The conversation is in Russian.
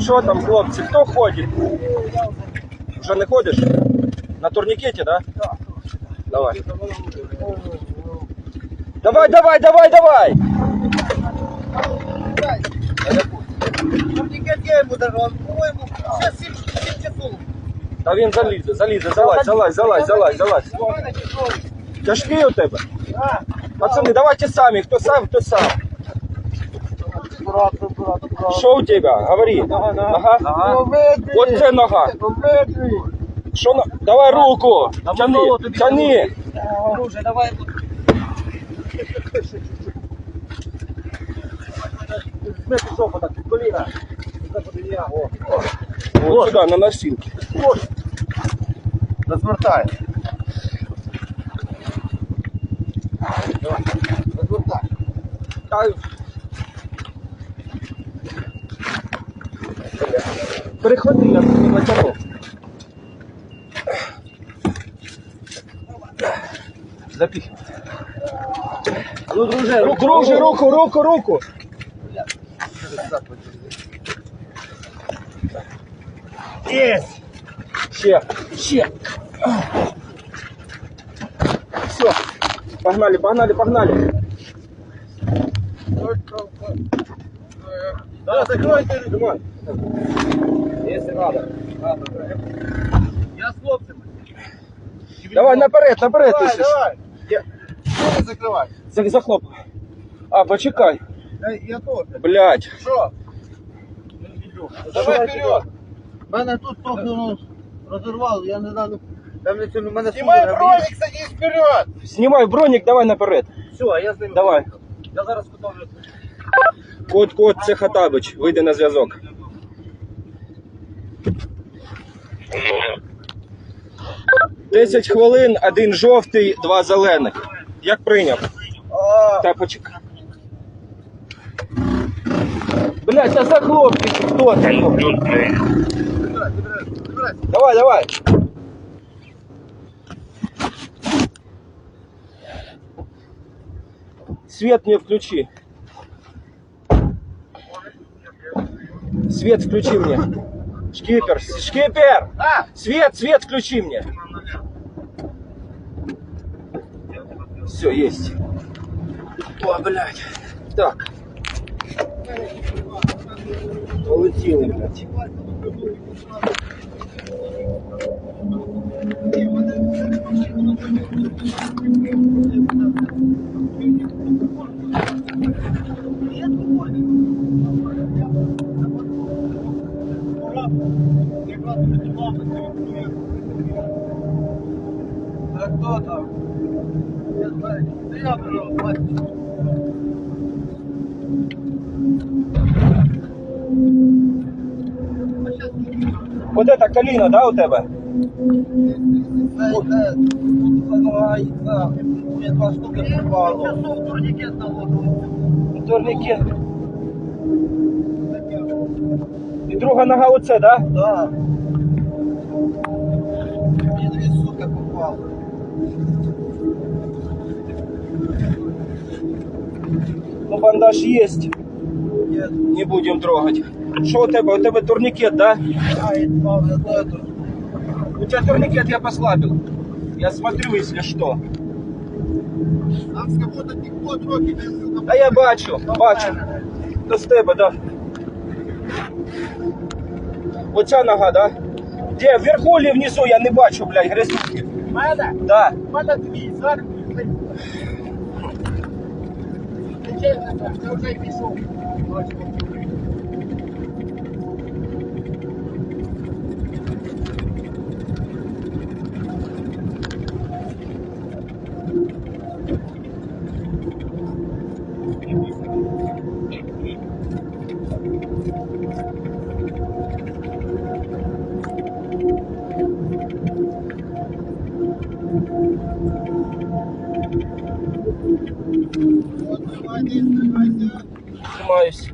Що там, хлопці, хто ходить? Вже не ходиш? На турнікеті, да? Давай. Давай, давай, давай, давай! Турникет я ему давал, по-моему, сейчас 7, 7 часов. Та він залізе, залізе, залазь, залазь, залазь, залазь, залазь. Тяжкий у тебе? Пацани, давайте самі, хто сам, хто сам. Брат, брат, брат. Що у тебе? Говори. Нога? От це нога. Що на... Давай руку. Тяни, тяни. Друже, давай. Ми пішов отак, під коліна. Заходи я, о. От сюди, на носилки. Розвертай. Розвертай. Та... Перехвати, я тут не натягнув. Запіх. Ну, друже, Руку, друже, руку, руку, руку. Есть. Ще, ще. Все. Погнали, погнали, погнали. Да, закройте. Димон. Если надо. Я з хлопцями. Давай наперед, наперед. Давай, ти ж. давай. Я- Що не закривай? За- Захлоп. А, почекай. Я, я теж. Блять. Що? Давай вперед. Мене тут трохи ну, розірвало, я не знаю. Там не цьому мене Знімай броник, садись вперед! Знімай бронік, давай наперед. Все, я з ним. Давай. Я зараз готовлю. Код, код, це Хатабич. Вийде на зв'язок. Десять хвилин, один жовтий, два зелених. Як прийняв? Та почекай. Блять, а за хлопці хто забирай. Давай, давай. Свет мне включи. Свет включи мне. Шкипер, шкипер! А! Свет, свет включи мне. Все, есть. О, блядь. Так. Полетели, блядь. А там? Я знаю, це я беру, бачиш. Вот это калина, да, у тебе? Мне два штуки пропало. Турникет наложил. Турникет. І друга нога оце, да? Да. штуки попало. Ну, бандаж есть. Є. Не будем трогать. Що у тебе? У тебе турнікет, да? А, і два, я знаю, тут. У тебя турникет я послабил. Я смотрю, если что. Там з кого-то текло трохи. Да я бачу, бачу. До з тебе, да. Оця нога, да? Де, вверху или внизу, я не бачу, блядь, грязюки. Мене? Да. Мене дві, зараз. Чесно, я вже пішов. Тримаюсь.